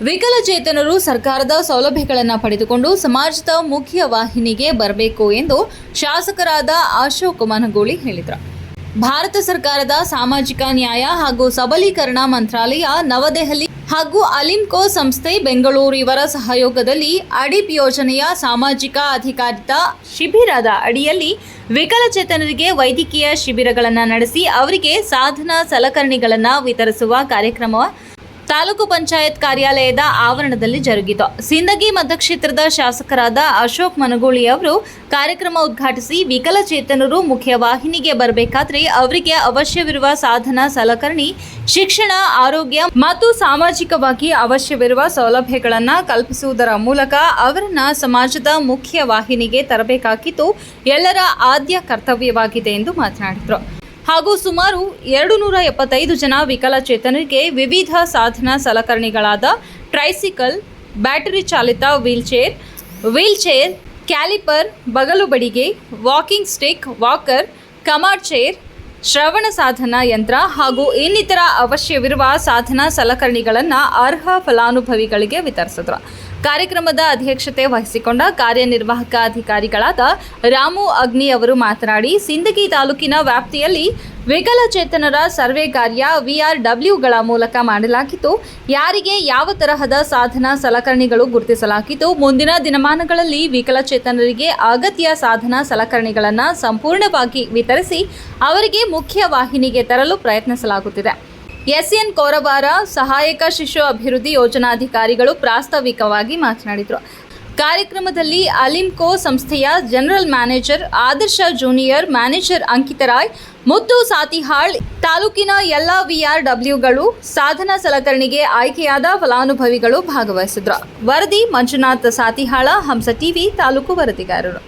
ವಿಕಲಚೇತನರು ಸರ್ಕಾರದ ಸೌಲಭ್ಯಗಳನ್ನು ಪಡೆದುಕೊಂಡು ಸಮಾಜದ ಮುಖ್ಯ ವಾಹಿನಿಗೆ ಬರಬೇಕು ಎಂದು ಶಾಸಕರಾದ ಅಶೋಕ್ ಮನಗೋಳಿ ಹೇಳಿದರು. ಭಾರತ ಸರ್ಕಾರದ ಸಾಮಾಜಿಕ ನ್ಯಾಯ ಹಾಗೂ ಸಬಲೀಕರಣ ಮಂತ್ರಾಲಯ ನವದೆಹಲಿ ಹಾಗೂ ಅಲಿಂಕೋ ಸಂಸ್ಥೆ ಬೆಂಗಳೂರು ಇವರ ಸಹಯೋಗದಲ್ಲಿ ಅಡಿಪ್ ಯೋಜನೆಯ ಸಾಮಾಜಿಕ ಅಧಿಕಾರಿತ ಶಿಬಿರದ ಅಡಿಯಲ್ಲಿ ವಿಕಲಚೇತನರಿಗೆ ವೈದ್ಯಕೀಯ ಶಿಬಿರಗಳನ್ನು ನಡೆಸಿ ಅವರಿಗೆ ಸಾಧನ ಸಲಕರಣೆಗಳನ್ನು ವಿತರಿಸುವ ಕಾರ್ಯಕ್ರಮ ತಾಲೂಕು ಪಂಚಾಯತ್ ಕಾರ್ಯಾಲಯದ ಆವರಣದಲ್ಲಿ ಜರುಗಿತು. ಸಿಂದಗಿ ಮತಕ್ಷೇತ್ರದ ಶಾಸಕರಾದ ಅಶೋಕ್ ಮನಗೂಳಿ ಅವರು ಕಾರ್ಯಕ್ರಮ ಉದ್ಘಾಟಿಸಿ ವಿಕಲಚೇತನರು ಮುಖ್ಯವಾಹಿನಿಗೆ ಬರಬೇಕಾದ್ರೆ ಅವರಿಗೆ ಅವಶ್ಯವಿರುವ ಸಾಧನ ಸಲಕರಣೆ, ಶಿಕ್ಷಣ, ಆರೋಗ್ಯ ಮತ್ತು ಸಾಮಾಜಿಕವಾಗಿ ಅವಶ್ಯವಿರುವ ಸೌಲಭ್ಯಗಳನ್ನು ಕಲ್ಪಿಸುವುದರ ಮೂಲಕ ಅವರನ್ನ ಸಮಾಜದ ಮುಖ್ಯ ವಾಹಿನಿಗೆ ತರಬೇಕಾಗಿದ್ದು ಎಲ್ಲರ ಆದ್ಯ ಕರ್ತವ್ಯವಾಗಿದೆ ಎಂದು ಮಾತನಾಡಿದರು. ಹಾಗೂ ಸುಮಾರು ಎರಡು ನೂರ ಎಪ್ಪತ್ತೈದು ಜನ ವಿಕಲಚೇತನರಿಗೆ ವಿವಿಧ ಸಾಧನ ಸಲಕರಣೆಗಳಾದ ಟ್ರೈಸಿಕಲ್, ಬ್ಯಾಟರಿ ಚಾಲಿತ ವೀಲ್ಚೇರ್ ವೀಲ್ಚೇರ್, ಕ್ಯಾಲಿಪರ್ ಬಗಲು ಬಡಿಗೆ ವಾಕಿಂಗ್ ಸ್ಟಿಕ್, ವಾಕರ್ ಕಮರ್ ಚೇರ್ ಶ್ರವಣ ಸಾಧನ ಯಂತ್ರ ಹಾಗೂ ಇನ್ನಿತರ ಅವಶ್ಯವಿರುವ ಸಾಧನ ಸಲಕರಣೆಗಳನ್ನು ಅರ್ಹ ಫಲಾನುಭವಿಗಳಿಗೆ ವಿತರಿಸಿದ್ರು. ಕಾರ್ಯಕ್ರಮದ ಅಧ್ಯಕ್ಷತೆ ವಹಿಸಿಕೊಂಡ ಕಾರ್ಯನಿರ್ವಾಹಕ ಅಧಿಕಾರಿಗಳಾದ ರಾಮು ಅಗ್ನಿ ಅವರು ಮಾತನಾಡಿ, ಸಿಂದಗಿ ತಾಲೂಕಿನ ವ್ಯಾಪ್ತಿಯಲ್ಲಿ ವಿಕಲಚೇತನರ ಸರ್ವೆ ಕಾರ್ಯ ವಿಆರ್ಡಬ್ಲ್ಯೂಗಳ ಮೂಲಕ ಮಾಡಲಾಗಿದ್ದು ಯಾರಿಗೆ ಯಾವ ತರಹದ ಸಾಧನ ಸಲಕರಣೆಗಳು ಗುರುತಿಸಲಾಗಿದ್ದು ಮುಂದಿನ ದಿನಮಾನಗಳಲ್ಲಿ ವಿಕಲಚೇತನರಿಗೆ ಅಗತ್ಯ ಸಾಧನ ಸಲಕರಣೆಗಳನ್ನು ಸಂಪೂರ್ಣವಾಗಿ ವಿತರಿಸಿ ಅವರಿಗೆ ಮುಖ್ಯ ವಾಹಿನಿಗೆ ತರಲು ಪ್ರಯತ್ನಿಸಲಾಗುತ್ತಿದೆ. ಎಸ್ಎನ್ ಕೌರವಾರ ಸಹಾಯಕ ಶಿಶು ಅಭಿವೃದ್ಧಿ ಯೋಜನಾಧಿಕಾರಿಗಳು ಪ್ರಾಸ್ತಾವಿಕವಾಗಿ ಮಾತನಾಡಿದರು. ಕಾರ್ಯಕ್ರಮದಲ್ಲಿ ಅಲಿಮ್ಕೋ ಸಂಸ್ಥೆಯ general manager Adarsh junior manager Ankit Rai Muttu Satihal, ತಾಲೂಕಿನ ಎಲ್ಲ ವಿಆರ್ಡಬ್ಲ್ಯೂಗಳು ಸಾಧನ ಸಲಕರಣೆಗೆ ಆಯ್ಕೆಯಾದ ಫಲಾನುಭವಿಗಳು ಭಾಗವಹಿಸಿದ್ರು ವರದಿ ಮಂಜುನಾಥ್ ಸಾತಿಹಾಳ, ಹಂಸ ಟಿವಿ ತಾಲೂಕು ವರದಿಗಾರರು.